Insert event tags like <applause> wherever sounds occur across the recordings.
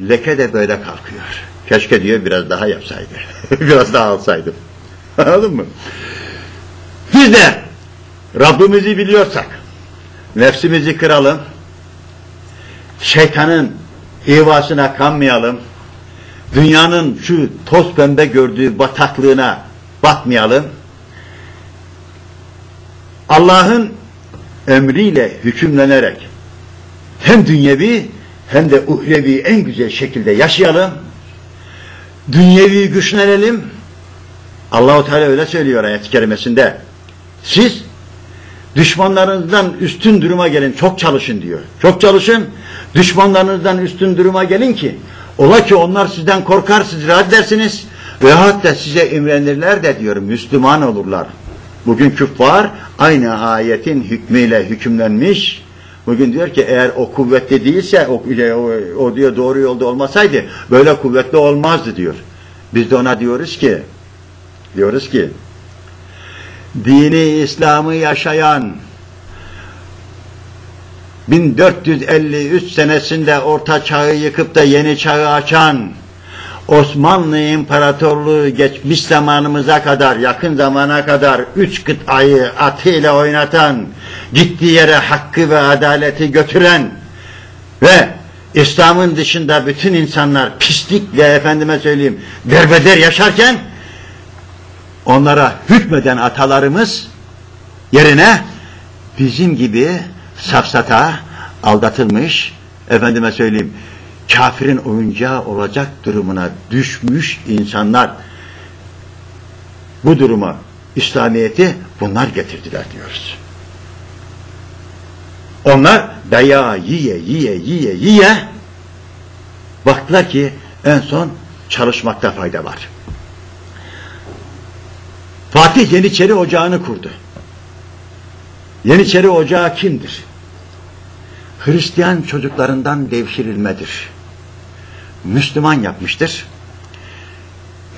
Leke de böyle kalkıyor. Keşke diyor biraz daha yapsaydı. <laughs> biraz daha alsaydım. <laughs> Anladın mı? Biz de Rabbimizi biliyorsak nefsimizi kıralım. Şeytanın ivasına kanmayalım. Dünyanın şu toz pembe gördüğü bataklığına batmayalım. Allah'ın emriyle hükümlenerek hem dünyevi hem de uhrevi en güzel şekilde yaşayalım. Dünyevi güçlenelim. Allahu Teala öyle söylüyor ayet-i kerimesinde. Siz düşmanlarınızdan üstün duruma gelin, çok çalışın diyor. Çok çalışın, düşmanlarınızdan üstün duruma gelin ki ola ki onlar sizden korkar, siz rahat dersiniz ve hatta size imrenirler de diyor, Müslüman olurlar. Bugün küffar aynı ayetin hükmüyle hükümlenmiş. Bugün diyor ki eğer o kuvvetli değilse, o, o, o diyor doğru yolda olmasaydı böyle kuvvetli olmazdı diyor. Biz de ona diyoruz ki, diyoruz ki, dini İslam'ı yaşayan 1453 senesinde orta çağı yıkıp da yeni çağı açan Osmanlı İmparatorluğu geçmiş zamanımıza kadar, yakın zamana kadar üç kıtayı atıyla oynatan, gittiği yere hakkı ve adaleti götüren ve İslam'ın dışında bütün insanlar pislikle efendime söyleyeyim derbeder yaşarken onlara hükmeden atalarımız yerine bizim gibi safsata, aldatılmış, efendime söyleyeyim, kafirin oyuncağı olacak durumuna düşmüş insanlar bu duruma İslamiyet'i bunlar getirdiler diyoruz. Onlar dayağı yiye yiye yiye yiye baktılar ki en son çalışmakta fayda var. Fatih Yeniçeri Ocağı'nı kurdu. Yeniçeri Ocağı kimdir? Hristiyan çocuklarından devşirilmedir. Müslüman yapmıştır.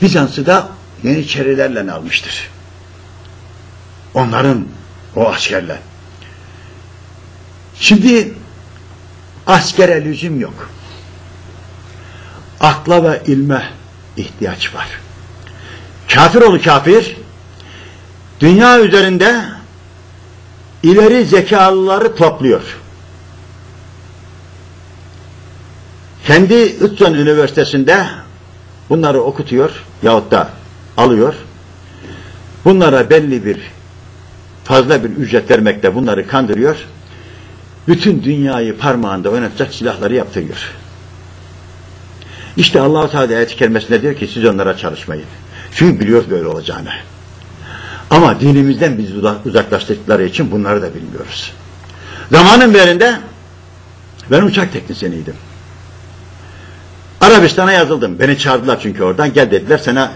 Bizans'ı da Yeniçerilerle almıştır. Onların o askerler. Şimdi askere lüzum yok. Akla ve ilme ihtiyaç var. Kafir olu kafir, dünya üzerinde ileri zekalıları topluyor. Kendi Ützon Üniversitesi'nde bunları okutuyor yahut da alıyor. Bunlara belli bir fazla bir ücret vermekle bunları kandırıyor. Bütün dünyayı parmağında oynatacak silahları yaptırıyor. İşte Allah-u Teala ayet-i kerimesinde diyor ki siz onlara çalışmayın. Çünkü biliyor böyle olacağını. Ama dinimizden bizi uzaklaştırdıkları için bunları da bilmiyoruz. Zamanın birinde ben uçak teknisyeniydim. Arabistan'a yazıldım. Beni çağırdılar çünkü oradan. Gel dediler sana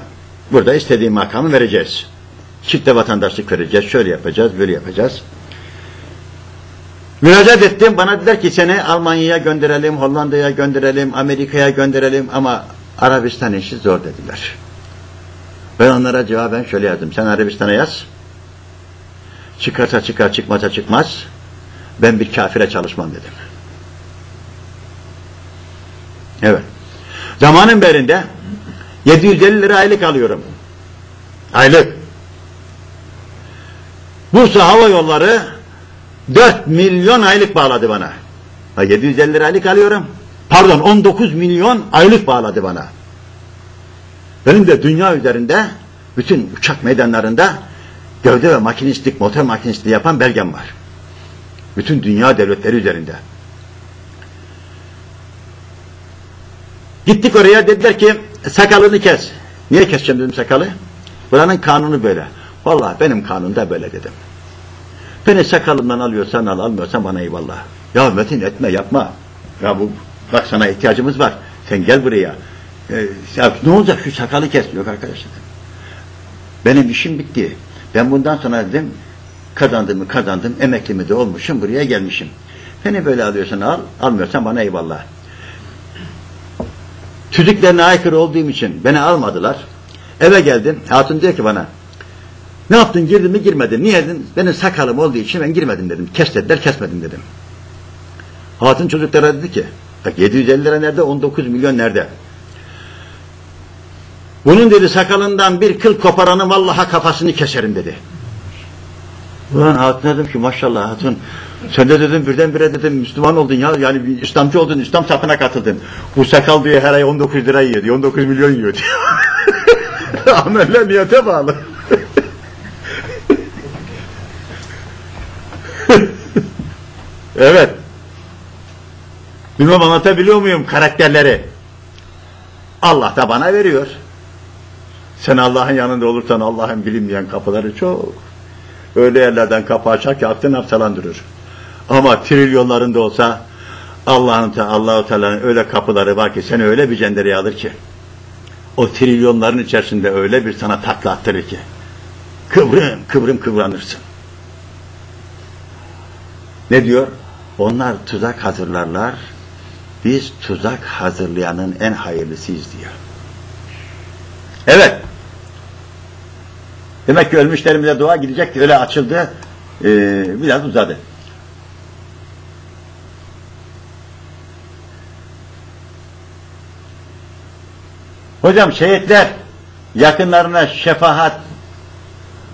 burada istediğin makamı vereceğiz. Çifte vatandaşlık vereceğiz. Şöyle yapacağız, böyle yapacağız. Müracaat ettim. Bana dediler ki seni Almanya'ya gönderelim, Hollanda'ya gönderelim, Amerika'ya gönderelim ama Arabistan işi zor dediler. Ben onlara cevaben şöyle yazdım. Sen Arabistan'a yaz. Çıkarsa çıkar, çıkmazsa çıkmaz. Ben bir kafire çalışmam dedim. Evet. Zamanın berinde 750 lira aylık alıyorum. Aylık. Bursa Hava Yolları 4 milyon aylık bağladı bana. Ha, 750 lira aylık alıyorum. Pardon 19 milyon aylık bağladı bana. Benim de dünya üzerinde bütün uçak meydanlarında gövde ve makinistlik, motor makinistliği yapan belgem var. Bütün dünya devletleri üzerinde. Gittik oraya dediler ki sakalını kes. Niye keseceğim dedim sakalı. Buranın kanunu böyle. Vallahi benim kanun da böyle dedim. Beni sakalımdan alıyorsan al, almıyorsan bana eyvallah. Ya Metin etme, yapma. Ya bu, bak sana ihtiyacımız var. Sen gel buraya. Ee, ya ne olacak şu sakalı kes. Yok arkadaşlar. Benim işim bitti. Ben bundan sonra dedim kazandığımı kazandım, emeklimi de olmuşum, buraya gelmişim. Beni böyle alıyorsan al, almıyorsan bana eyvallah. Tüzüklerine aykırı olduğum için beni almadılar. Eve geldim, hatun diyor ki bana, ne yaptın girdin mi girmedin. Niye dedin? Benim sakalım olduğu için ben girmedim dedim. Kes dediler kesmedim dedim. Hatun çocuklara dedi ki Bak 750 lira nerede? 19 milyon nerede? Bunun dedi sakalından bir kıl koparanı vallaha kafasını keserim dedi. Ulan hatun dedim ki maşallah hatun sen de dedim birdenbire dedim Müslüman oldun ya yani bir İslamcı oldun İslam safına katıldın. Bu sakal diyor her ay 19 lira yiyor diyor 19 milyon yiyor diyor. <laughs> Ameller niyete bağlı. <laughs> evet. Bilmem anlatabiliyor muyum karakterleri? Allah da bana veriyor. Sen Allah'ın yanında olursan Allah'ın bilinmeyen kapıları çok. Öyle yerlerden kapı açar ki aklını haftalandırır. Ama trilyonlarında olsa Allah'ın Allahu Teala'nın öyle kapıları var ki seni öyle bir cendereye alır ki o trilyonların içerisinde öyle bir sana takla ki kıvrım kıvrım kıvranırsın. Ne diyor? Onlar tuzak hazırlarlar. Biz tuzak hazırlayanın en hayırlısıyız diyor. Evet. Demek ki ölmüşlerimize dua gidecek öyle açıldı. Ee, biraz uzadı. Hocam şehitler yakınlarına şefaat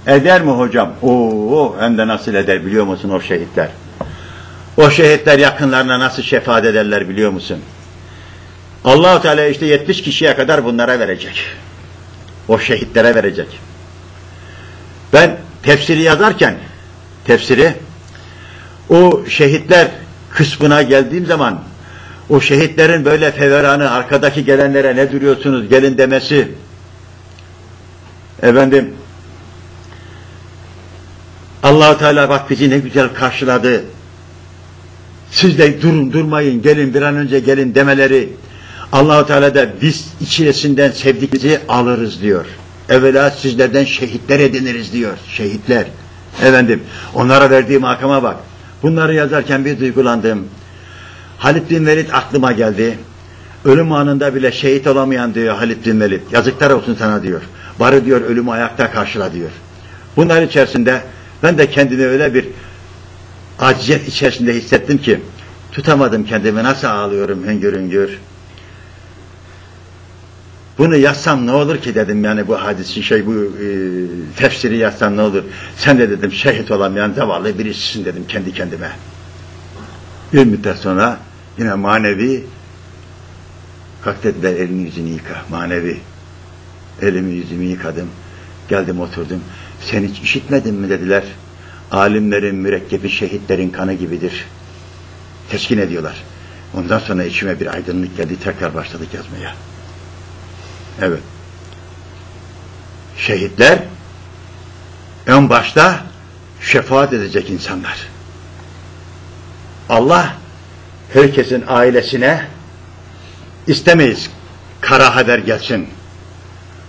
eder mi hocam? Oo, hem de nasıl eder biliyor musun o şehitler? O şehitler yakınlarına nasıl şefaat ederler biliyor musun? Allahu Teala işte 70 kişiye kadar bunlara verecek. O şehitlere verecek. Ben tefsiri yazarken tefsiri o şehitler kısmına geldiğim zaman o şehitlerin böyle feveranı arkadaki gelenlere ne duruyorsunuz gelin demesi efendim Allahu Teala bak bizi ne güzel karşıladı siz de durun durmayın gelin bir an önce gelin demeleri Allahu Teala da biz içerisinden sevdikimizi alırız diyor. Evvela sizlerden şehitler ediniriz diyor. Şehitler. Efendim onlara verdiği makama bak. Bunları yazarken bir duygulandım. Halit bin Velid aklıma geldi. Ölüm anında bile şehit olamayan diyor Halit bin Velid. Yazıklar olsun sana diyor. Bari diyor ölümü ayakta karşıla diyor. Bunlar içerisinde ben de kendimi öyle bir aciziyet içerisinde hissettim ki tutamadım kendimi nasıl ağlıyorum hüngür hüngür. Bunu yazsam ne olur ki dedim yani bu hadisi şey bu e, tefsiri yazsam ne olur. Sen de dedim şehit olamayan zavallı birisisin dedim kendi kendime. Bir müddet sonra yine manevi kalk dediler elini yüzünü yıka manevi. Elimi yüzümü yıkadım. Geldim oturdum. Sen hiç işitmedin mi dediler. Alimlerin mürekkebi şehitlerin kanı gibidir. Teskin ediyorlar. Ondan sonra içime bir aydınlık geldi. Tekrar başladık yazmaya. Evet. Şehitler en başta şefaat edecek insanlar. Allah herkesin ailesine istemeyiz kara haber gelsin.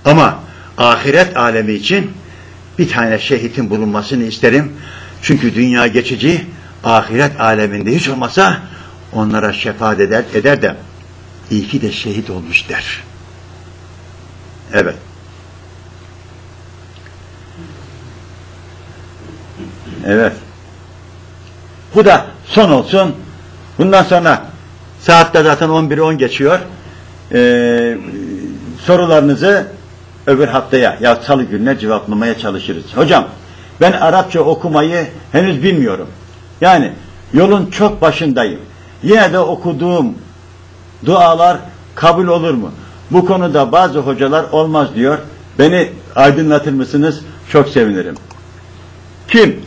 Ama ahiret alemi için bir tane şehitin bulunmasını isterim. Çünkü dünya geçici, ahiret aleminde hiç olmasa onlara şefaat eder, eder de iyi ki de şehit olmuş der. Evet. Evet. Bu da son olsun. Bundan sonra saatte zaten 11'i 10 geçiyor. Ee, sorularınızı öbür haftaya ya salı gününe cevaplamaya çalışırız. Hocam ben Arapça okumayı henüz bilmiyorum. Yani yolun çok başındayım. Yine de okuduğum dualar kabul olur mu? Bu konuda bazı hocalar olmaz diyor. Beni aydınlatır mısınız? Çok sevinirim. Kim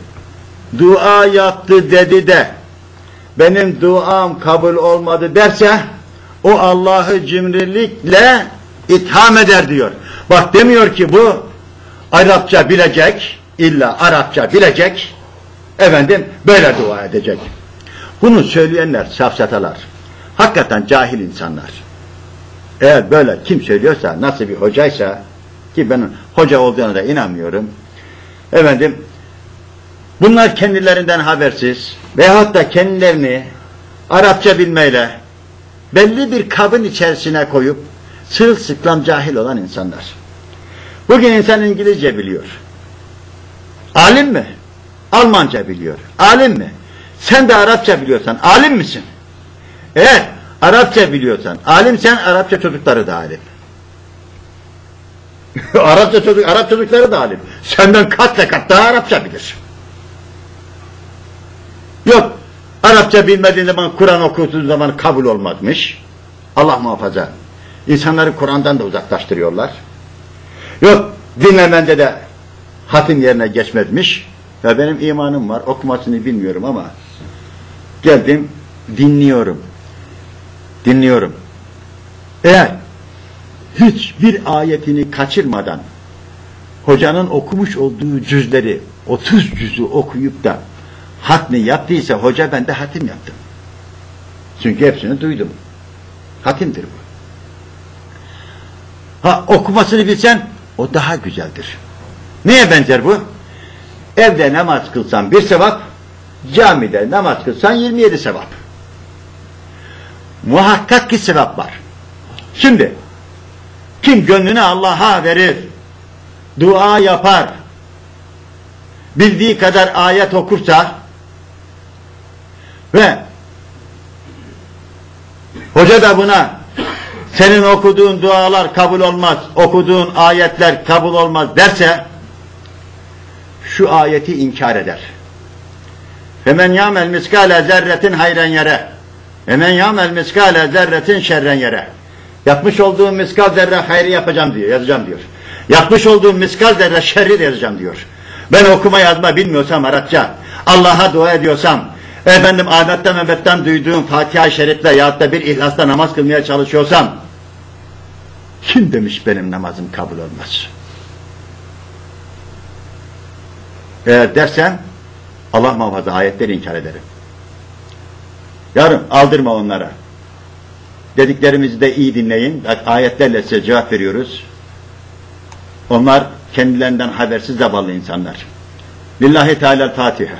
dua yaptı dedi de benim duam kabul olmadı derse o Allah'ı cimrilikle itham eder diyor. Bak demiyor ki bu Arapça bilecek, illa Arapça bilecek, efendim böyle dua edecek. Bunu söyleyenler safsatalar. Hakikaten cahil insanlar. Eğer böyle kim söylüyorsa, nasıl bir hocaysa, ki ben hoca olduğuna da inanmıyorum. Efendim, bunlar kendilerinden habersiz veyahut da kendilerini Arapça bilmeyle belli bir kabın içerisine koyup sırılsıklam cahil olan insanlar. Bugün insan İngilizce biliyor. Alim mi? Almanca biliyor. Alim mi? Sen de Arapça biliyorsan alim misin? Eğer Arapça biliyorsan, alimsen Arapça çocukları da alim. <laughs> Arapça çocuk, Arap çocukları da alim. Senden kat kat daha Arapça bilir. Yok, Arapça bilmediğin zaman, Kur'an okuduğun zaman kabul olmazmış. Allah muhafaza. İnsanları Kur'an'dan da uzaklaştırıyorlar. Yok, dinlemende de hatim yerine geçmezmiş. Ve benim imanım var, okumasını bilmiyorum ama geldim, dinliyorum. Dinliyorum. Eğer hiçbir ayetini kaçırmadan hocanın okumuş olduğu cüzleri 30 cüzü okuyup da hatmi yaptıysa hoca ben de hatim yaptım. Çünkü hepsini duydum. Hatimdir bu. Ha okumasını bilsen o daha güzeldir. Neye benzer bu? Evde namaz kılsan bir sevap, camide namaz kılsan 27 sevap. Muhakkak ki sevap var. Şimdi kim gönlünü Allah'a verir, dua yapar, bildiği kadar ayet okursa ve hoca da buna senin okuduğun dualar kabul olmaz, okuduğun ayetler kabul olmaz derse şu ayeti inkar eder. Femen yamel miskale zerretin hayren yere. Hemen yamel miskale zerretin şerren yere. Yapmış olduğum miskal zerre hayrı yapacağım diyor, yazacağım diyor. Yapmış olduğum miskal zerre şerri de yazacağım diyor. Ben okuma yazma bilmiyorsam Arapça, Allah'a dua ediyorsam, efendim Ahmet'ten Mehmet'ten duyduğum Fatiha-i Şerif'le yahut da bir ihlasla namaz kılmaya çalışıyorsam, kim demiş benim namazım kabul olmaz? Eğer dersen, Allah muhafaza ayetleri inkar ederim. Yarım aldırma onlara. Dediklerimizi de iyi dinleyin. Bak, ayetlerle size cevap veriyoruz. Onlar kendilerinden habersiz zavallı insanlar. Lillahi Teala Fatiha.